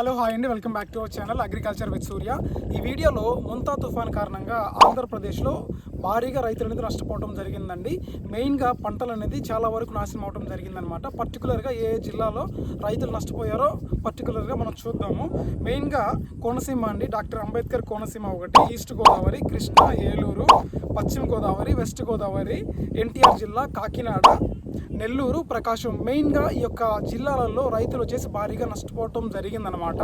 Hello hi అండి. Welcome back to our channel agriculture with Surya. ఈ వీడియోలో ముంతా తుఫాన్ కారణంగా ఆంధ్రప్రదేశ్లో భారీగా రైతులు అనేది నష్టపోవడం జరిగిందండి. మెయిన్గా పంటలు అనేది చాలా వరకు నాశనం అవడం జరిగిందనమాట. పర్టికులర్గా ఏ ఏ జిల్లాలో రైతులు నష్టపోయారో పర్టికులర్గా మనం చూద్దాము. మెయిన్గా కోనసీమ అండి. డాక్టర్ అంబేద్కర్ కోనసీమ ఒకటి ఈస్ట్ గోదావరి కృష్ణా ఏలూరు పశ్చిమ గోదావరి వెస్ట్ గోదావరి ఎన్టీఆర్ జిల్లా కాకినాడ నెల్లూరు ప్రకాశం. మెయిన్గా ఈ యొక్క జిల్లాలలో రైతులు వచ్చేసి భారీగా నష్టపోవటం జరిగిందనమాట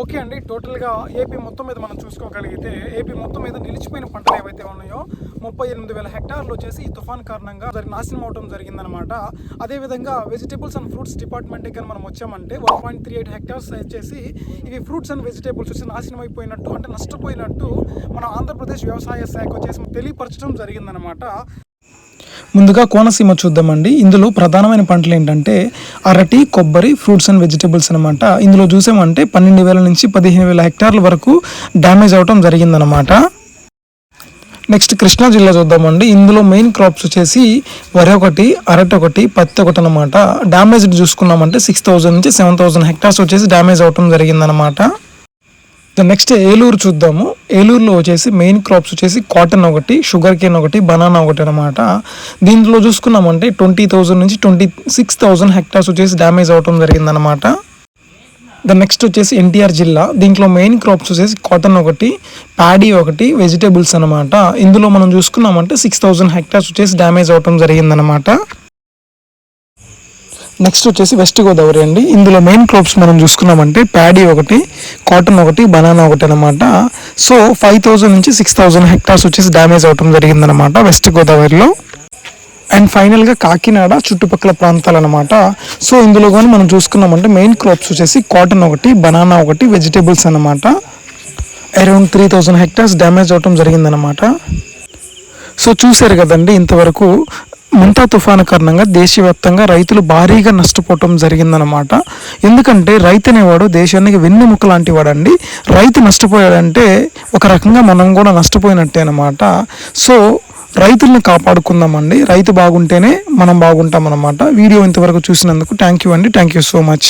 ఓకే అండి టోటల్గా ఏపీ మొత్తం మీద మనం చూసుకోగలిగితే ఏపీ మొత్తం మీద నిలిచిపోయిన పంటలు ఏవైతే ఉన్నాయో ముప్పై ఎనిమిది వేల హెక్టార్లు వచ్చేసి ఈ తుఫాన్ కారణంగా జరిగి నాశనం అవడం జరిగిందనమాట అదేవిధంగా వెజిటేబుల్స్ అండ్ ఫ్రూట్స్ డిపార్ట్మెంట్కి కానీ మనం వచ్చామంటే one point three eight hectares వచ్చేసి ఇవి ఫ్రూట్స్ అండ్ వెజిటేబుల్స్ వచ్చి నాశనం అయిపోయినట్టు అంటే నష్టపోయినట్టు మన ఆంధ్రప్రదేశ్ వ్యవసాయ శాఖ వచ్చేసి తెలియపరచడం జరిగిందనమాట ముందుగా కోనసీమ చూద్దామండి. ఇందులో ప్రధానమైన పంటలు ఏంటంటే అరటి కొబ్బరి ఫ్రూట్స్ అండ్ వెజిటబుల్స్ అనమాట ఇందులో చూసామంటే పన్నెండు వేల నుంచి పదిహేను వేల హెక్టార్ల వరకు డ్యామేజ్ అవటం జరిగిందనమాట నెక్స్ట్ కృష్ణా జిల్లా చూద్దామండి. ఇందులో మెయిన్ క్రాప్స్ వచ్చేసి వరి ఒకటి అరటి ఒకటి పత్తి ఒకటి అనమాట డ్యామేజ్ చూసుకున్నామంటే సిక్స్ థౌజండ్ నుంచి సెవెన్ థౌజండ్ హెక్టార్స్ వచ్చేసి డ్యామేజ్ అవటం జరిగిందనమాట ద నెక్స్ట్ ఏలూరు చూద్దాము. ఏలూరులో వచ్చేసి మెయిన్ క్రాప్స్ వచ్చేసి కాటన్ ఒకటి షుగర్ కేన్ ఒకటి బనానా ఒకటి అనమాట దీంట్లో చూసుకున్నామంటే ట్వంటీ థౌజండ్ నుంచి ట్వంటీ సిక్స్ థౌజండ్ హెక్టార్స్ వచ్చేసి డ్యామేజ్ అవటం జరిగిందనమాట ద నెక్స్ట్ వచ్చేసి ఎన్టీఆర్ జిల్లా. దీంట్లో మెయిన్ క్రాప్స్ వచ్చేసి కాటన్ ఒకటి ప్యాడీ ఒకటి వెజిటేబుల్స్ అనమాట ఇందులో మనం చూసుకున్నామంటే సిక్స్ థౌజండ్ హెక్టార్స్ వచ్చేసి డ్యామేజ్ అవటం జరిగిందనమాట నెక్స్ట్ వచ్చేసి వెస్ట్ గోదావరి అండి. ఇందులో మెయిన్ క్రాప్స్ మనం చూసుకున్నామంటే ప్యాడీ ఒకటి కాటన్ ఒకటి బనానా ఒకటి అనమాట సో ఫైవ్ థౌజండ్ నుంచి సిక్స్ థౌజండ్ హెక్టార్స్ వచ్చేసి డ్యామేజ్ అవటం జరిగిందనమాట వెస్ట్ గోదావరిలో అండ్ ఫైనల్గా కాకినాడ చుట్టుపక్కల ప్రాంతాలు అనమాట సో ఇందులో కానీ మనం చూసుకున్నామంటే మెయిన్ క్రాప్స్ వచ్చేసి కాటన్ ఒకటి బనానా ఒకటి వెజిటేబుల్స్ అనమాట around three thousand hectares damage అవటం జరిగిందనమాట సో చూశారు కదండి ఇంతవరకు ముంతా తుఫాను కారణంగా దేశవ్యాప్తంగా రైతులు భారీగా నష్టపోవటం జరిగిందనమాట ఎందుకంటే రైతు అనేవాడు దేశానికి వెన్నెముక లాంటి వాడండి రైతు నష్టపోయాడంటే ఒక రకంగా మనం కూడా నష్టపోయినట్టే అనమాట సో రైతుల్ని కాపాడుకుందామండి. రైతు బాగుంటేనే మనం బాగుంటాం అనమాట వీడియో ఇంతవరకు చూసినందుకు థ్యాంక్ యూ అండి. Thank you so much.